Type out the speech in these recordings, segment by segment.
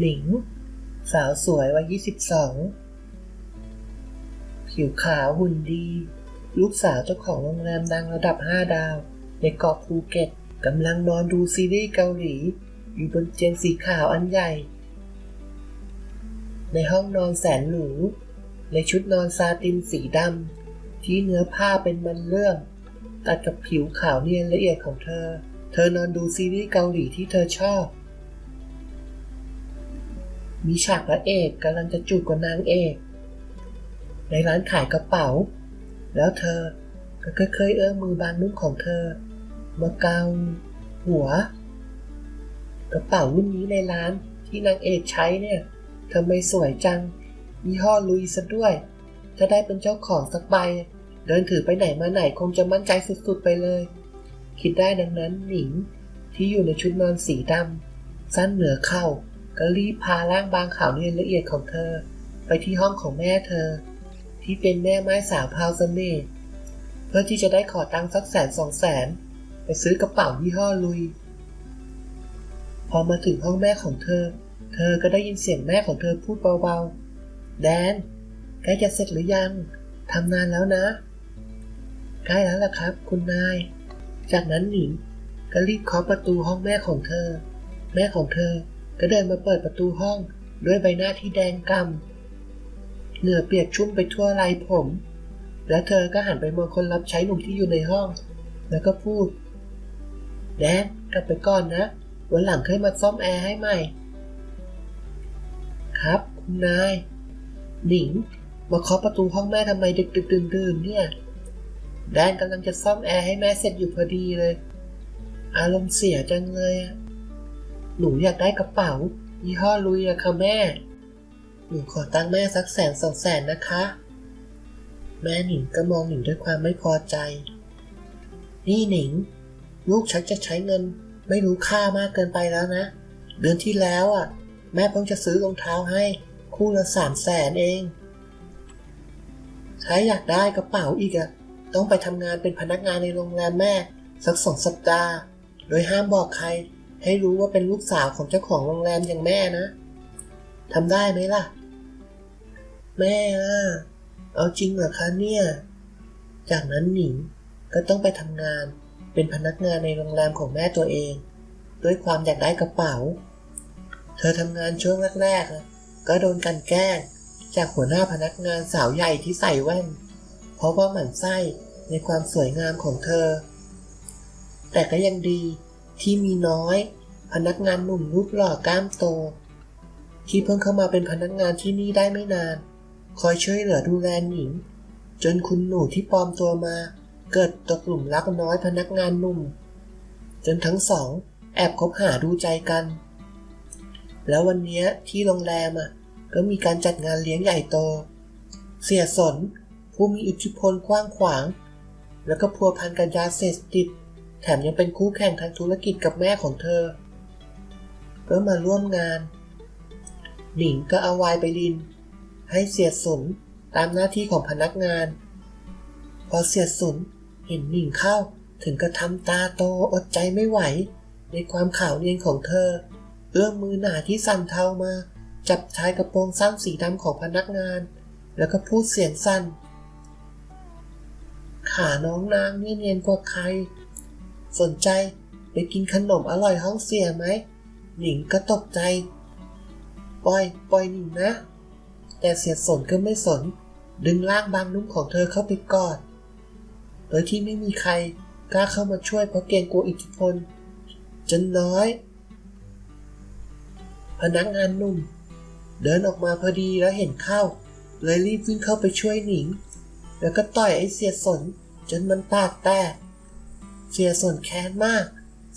หนิง สาวสวยวัยยี่สิบสองผิวขาวหุ่นดี ลูกสาวเจ้าของโรงแรมดังระดับ 5 ดาว ในเกาะภูเก็ตกำลังนอนดูซีรีส์เกาหลี อยู่บนเตียงสีขาวอันใหญ่ ในห้องนอนแสนหรู ในชุดนอนซาตินสีดำ ที่เนื้อผ้าเป็นมันเลื่อมตัดกับผิวขาวเนียนละเอียดของเธอ เธอนอนดูซีรีส์เกาหลีที่เธอชอบ มีฉากพระเอกกำลังจะจูบกับนางเอก ในร้านขายกระเป๋า แล้วเธอก็เคยๆเอื้อมมือบางนุ่มของเธอ มาเกาหัว กระเป๋ารุ่นนี้ในร้านที่นางเอกใช้เนี่ยทำไมสวยจังยี่ห้อลุยซะด้วยถ้าได้เป็นเจ้าของสักใบ เดินถือไปไหนมาไหนคงจะมั่นใจสุดๆไปเลย คิดได้ดังนั้นหนิงที่อยู่ในชุดนอนสีดำสั้นเหนือเข่า ก็รีบพาร่างบางขาวเนียนละเอียดของเธอ ไปที่ห้องของแม่เธอ ที่เป็นแม่ไม้สาวพาวเสน่ห์เพื่อที่จะได้ขอตังค์สักแสนสองแสน ไปซื้อกระเป๋ายี่ห้อลุย พอมาถึงห้องแม่ของเธอ เธอก็ได้ยินเสียงแม่ของเธอพูดเบาๆ แดนใกล้จะเสร็จหรือยังทำนานแล้วนะใกล้แล้วล่ะครับ คุณนาย จากนั้นหนิงก็รีบเคาะประตูห้องแม่ของเธอ แม่ของเธอ ก็เดินมาเปิดประตูห้อง ด้วยใบหน้าที่แดงกำเหงื่อเปียกชุ่มไปทั่วไหล่ผม และเธอก็หันไปมองคนรับใช้หนุ่มที่อยู่ในห้อง แล้วก็พูด แดนกลับไปก่อนนะ วันหลังเคยมาซ่อมแอร์ให้ใหม่ ครับคุณนาย หนิง มาเคาะประตูห้องแม่ทำไมดึกดึกดื่นดื่นเนี่ยแดนกำลังจะซ่อมแอร์ให้แม่เสร็จอยู่พอดีเลย อารมณ์เสียจังเลยอะ หนูอยากได้กระเป๋า ยี่ห้อลุยอะค่ะแม่ หนูขอตั้งแม่สักแสนสองแสนนะคะ แม่หนิงก็มองหนิงด้วยความไม่พอใจ นี่หนิง ลูกชักจะใช้เงิน ไม่รู้ค่ามากเกินไปแล้วนะ เดือนที่แล้วอะแม่เพิ่งจะซื้อรองเท้าให้ คู่ละสามแสนเอง ถ้าอยากได้กระเป๋าอีกอะต้องไปทำงานเป็นพนักงานในโรงแรมแม่ สักสองสัปดาห์ โดยห้ามบอกใคร ให้รู้ว่าเป็นลูกสาวของเจ้าของโรงแรมอย่างแม่นะทำได้ไหมล่ะ แม่อะเอาจริงเหรอคะเนี่ย จากนั้นหนิงก็ต้องไปทำงานเป็นพนักงานในโรงแรมของแม่ตัวเอง ด้วยความอยากได้กระเป๋า เธอทำงานช่วงแรกๆก็โดนกันแกล้ง จากหัวหน้าพนักงานสาวใหญ่ที่ใส่แว่น เพราะว่าหมั่นไส้ในความสวยงามของเธอ แต่ก็ยังดี ที่มีน้อย พนักงานหนุ่มรูปหล่อกล้ามโต ที่เพิ่งเข้ามาเป็นพนักงานที่นี่ได้ไม่นาน คอยช่วยเหลือดูแลหญิง จนคุณหนูที่ปลอมตัวมา เกิดตกหลุมรักน้อยพนักงานหนุ่ม จนทั้งสอง แอบคบหาดูใจกัน แล้ววันนี้ที่โรงแรมอะก็มีการจัดงานเลี้ยงใหญ่โต เสียสน ผู้มีอิทธิพลกว้างขวาง แล้วก็พัวพันกับยาเสพติด แถมยังเป็นคู่แข่งทางธุรกิจกับแม่ของเธอ ก็มาร่วมงาน หนิงก็เอาไวน์ไปลิน ให้เสียสนตามหน้าที่ของพนักงาน พอเสียสนเห็นหนิงเข้าถึงกระทำตาโตอดใจไม่ไหว ในความขาวเนียนของเธอ เอื้อมมือหนาที่สั่นเทามา จับชายกระโปรงสั้นสีดำของพนักงาน แล้วก็พูดเสียงสั้นขาน้องนางนี่เนียนกว่าใคร สนใจไปกินขนมอร่อยห้องเสียไหม หนิงก็ตกใจ ปล่อย ปล่อยหนิงนะ แต่เสียสนก็ไม่สน ดึงร่างบางนุ่มของเธอเข้าไปกอด โดยที่ไม่มีใครกล้าเข้ามาช่วยเพราะเกรงกลัวอิทธิพล จนน้อย พนักงานหนุ่ม เดินออกมาพอดีแล้วเห็นเข้า เลยรีบวิ่งเข้าไปช่วยหนิง แล้วก็ต่อยไอ้เสียสนจนมันปากแตก เสียส่วนแค้นมาก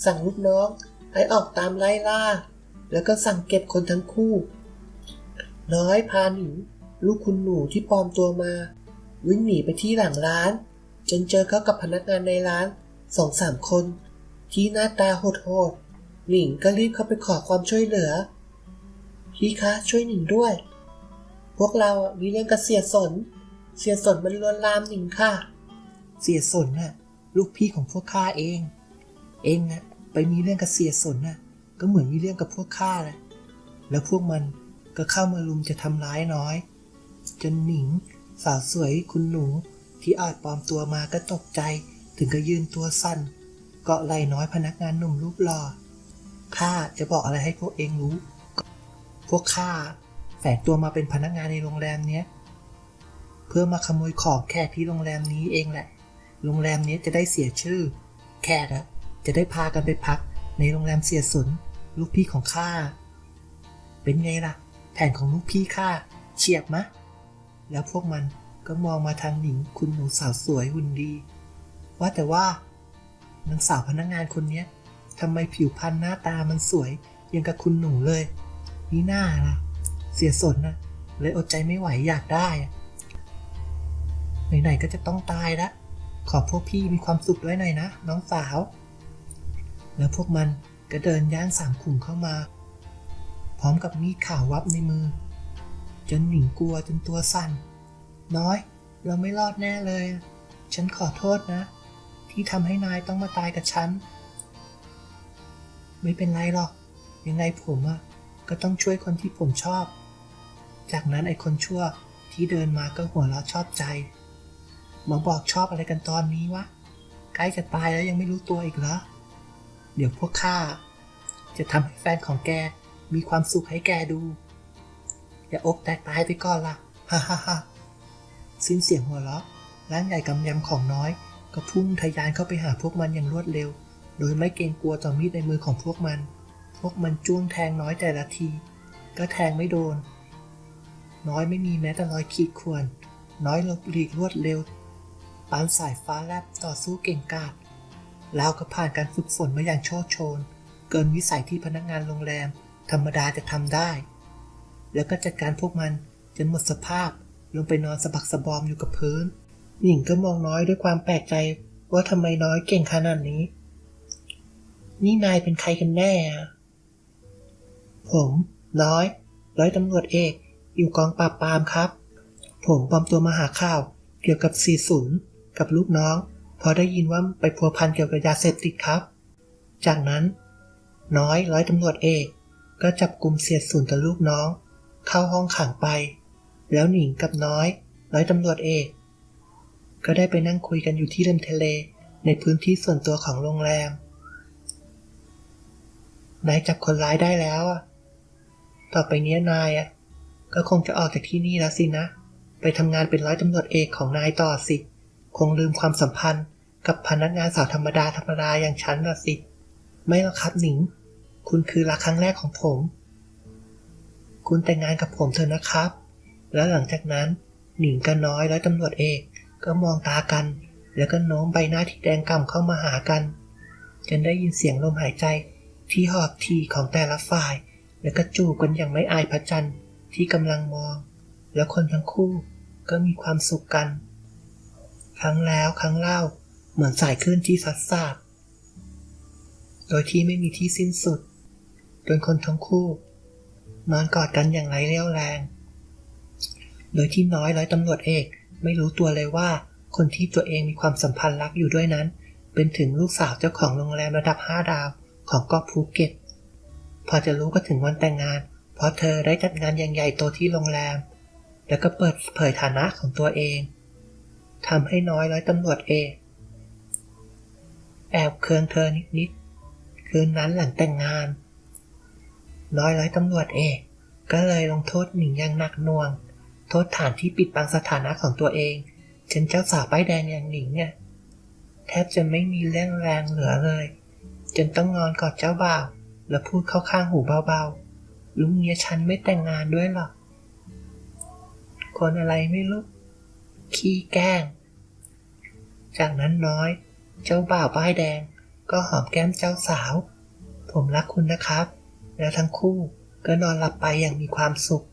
สั่งลูกน้องให้ออกตามไล่ล่า แล้วก็สั่งเก็บคนทั้งคู่ น้อยพาหนิงลูกคุณหนูที่ปลอมตัวมา วิ่งหนีไปที่หลังร้าน จนเจอเขากับพนักงานในร้านสองสามคน ที่หน้าตาโหดๆหนิงก็รีบเข้าไปขอความช่วยเหลือ พี่คะช่วยหนิงด้วย พวกเรามีเรื่องกับเสียสน เสียสนมันลวนลามหนิงค่ะ เสียสนน่ะ ลูกพี่ของพวกข้าเอง เองนะไปมีเรื่องกับเสียสนน่ะก็เหมือนมีเรื่องกับพวกข้าแหละแล้วพวกมันก็เข้ามาลุมจะทำร้ายน้อย จนหนิง สาวสวยคุณหนูที่อาจปลอมตัวมาก็ตกใจ ถึงก็ยืนตัวสั่นเกาะไหลน้อยพนักงานหนุ่มรูปหล่อข้าจะบอกอะไรให้พวกเองรู้ พวกข้าแฝงตัวมาเป็นพนักงานในโรงแรมเนี้ย เพื่อมาขโมยของแขกที่โรงแรมนี้เองแหละ โรงแรมนี้จะได้เสียชื่อแขกอะจะได้พากันไปพักในโรงแรมเสียสนลูกพี่ของข้า เป็นไงล่ะ แผนของลูกพี่ข้าเฉียบมะ แล้วพวกมันก็มองมาทางหนิงคุณหนูสาวสวยหุ่นดี ว่าแต่ว่านางสาวพนักงานคนนี้ทำไมผิวพรรณหน้าตามันสวยยังกับคุณหนูเลย นี่หน้าล่ะ เสียสนนะเลยอดใจไม่ไหวอยากได้ไหนๆก็จะต้องตายละ ขอพวกพี่มีความสุขด้วยหน่อยนะ น้องสาว แล้วพวกมันก็เดินย่างสามขุมเข้ามา พร้อมกับมีดข่าววับในมือ จนหนิงกลัวจนตัวสั่น น้อย เราไม่รอดแน่เลย ฉันขอโทษนะ ที่ทำให้นายต้องมาตายกับฉัน ไม่เป็นไรหรอก ยังไงผมอะก็ต้องช่วยคนที่ผมชอบ จากนั้นไอ้คนชั่วที่เดินมาก็หัวเราะชอบใจ มาบอกชอบอะไรกันตอนนี้วะ ใกล้จะตายแล้วยังไม่รู้ตัวอีกเหรอ เดี๋ยวพวกข้าจะทำให้แฟนของแกมีความสุขให้แกดู อย่าอกแตกตายไปก่อนล่ะ ฮ่าฮ่าฮ่าสิ้นเสียงหัวเราะร่างใหญ่กำยำของน้อย ก็พุ่งทะยานเข้าไปหาพวกมันอย่างรวดเร็ว โดยไม่เกรงกลัวต่อมีดในมือของพวกมัน พวกมันจ้วงแทงน้อยแต่ละที ก็แทงไม่โดน น้อยไม่มีแม้แต่รอยขีดข่วน น้อยหลบหลีกรวดเร็ว ปานสายฟ้าแลบต่อสู้เก่งกาจแล้วก็ผ่านการฝึกฝนมาอย่างโชดโชน เกินวิสัยที่พนักงานโรงแรม ธรรมดาจะทำได้ แล้วก็จัดการพวกมันจนหมดสภาพลงไปนอนสะบักสะบอมอยู่กับพื้น หญิงก็มองน้อยด้วยความแปลกใจว่าทำไมน้อยเก่งขนาดนี้ นี่นายเป็นใครกันแน่อะผมน้อย ร้อยตำรวจเอก อยู่กองปราบปรามครับ ผมปลอมตัวมาหาข่าวเกี่ยวกับ40 กับลูกน้องพอได้ยินว่าไปพัวพันเกี่ยวกับยาเสพติดครับ จากนั้น น้อยร้อยตำรวจเอกก็จับกลุ่มเสียสูนกับลูกน้อง เข้าห้องขังไป แล้วหนิงกับน้อย ร้อยตำรวจเอกก็ได้ไปนั่งคุยกันอยู่ที่ริมทะเลในพื้นที่ส่วนตัวของโรงแรมนายจับคนร้ายได้แล้วอะต่อไปเนี้ยนายอะก็คงจะออกจากที่นี่แล้วสินะ ไปทำงานเป็นร้อยตำรวจเอกของนายต่อสิ คงลืมความสัมพันธ์กับพนักงานสาวธรรมดาธรรมดาอย่างฉันละสิ ไม่หรอกครับหนิง คุณคือรักครั้งแรกของผม คุณแต่งงานกับผมเถอะนะครับ แล้วหลังจากนั้นหนิงกับน้อยร้อยตำรวจเอกก็มองตากัน แล้วก็โน้มใบหน้าที่แดงก่ำเข้ามาหากันจนได้ยินเสียงลมหายใจที่หอบทีของแต่ละฝ่าย แล้วก็จูบกันอย่างไม่อายพระจันทร์ที่กำลังมอง แล้วคนทั้งคู่ก็มีความสุขกัน ครั้งแล้วครั้งเล่าเหมือนสายคลื่นที่ซัดสาบโดยที่ไม่มีที่สิ้นสุด จนคนทั้งคู่ นอนกอดกันอย่างไร้เรี่ยวแรง โดยที่น้อยร้อยตำรวจเอกไม่รู้ตัวเลยว่าคนที่ตัวเองมีความสัมพันธ์รักอยู่ด้วยนั้น เป็นถึงลูกสาวเจ้าของโรงแรมระดับ 5 ดาวของเกาะภูเก็ต พอจะรู้ก็ถึงวันแต่งงาน เพราะเธอได้จัดงานอย่างใหญ่โตที่โรงแรม แล้วก็เปิดเผยฐานะของตัวเอง ทำให้น้อยร้อยตำรวจเอกแอบเคืองเธอนิดๆคืนนั้นหลังแต่งงาน น้อยร้อยตำรวจเอกก็เลยลงโทษหนิงอย่างหนักหน่วง โทษฐานที่ปิดบังสถานะของตัวเองจนเจ้าสาวป้ายแดงอย่างหนิงเนี่ยแทบจะไม่มีแรงแรงเหลือเลย จนต้องนอนกอดเจ้าบ่าวแล้วพูดเข้าข้างหูเบาๆลุงเมียฉันไม่แต่งงานด้วยหรอกคนอะไรไม่รู้ ขี้แกล้ง จากนั้นน้อย เจ้าบ่าวป้ายแดง ก็หอมแก้มเจ้าสาว ผมรักคุณนะครับ แล้วทั้งคู่ก็นอนหลับไปอย่างมีความสุข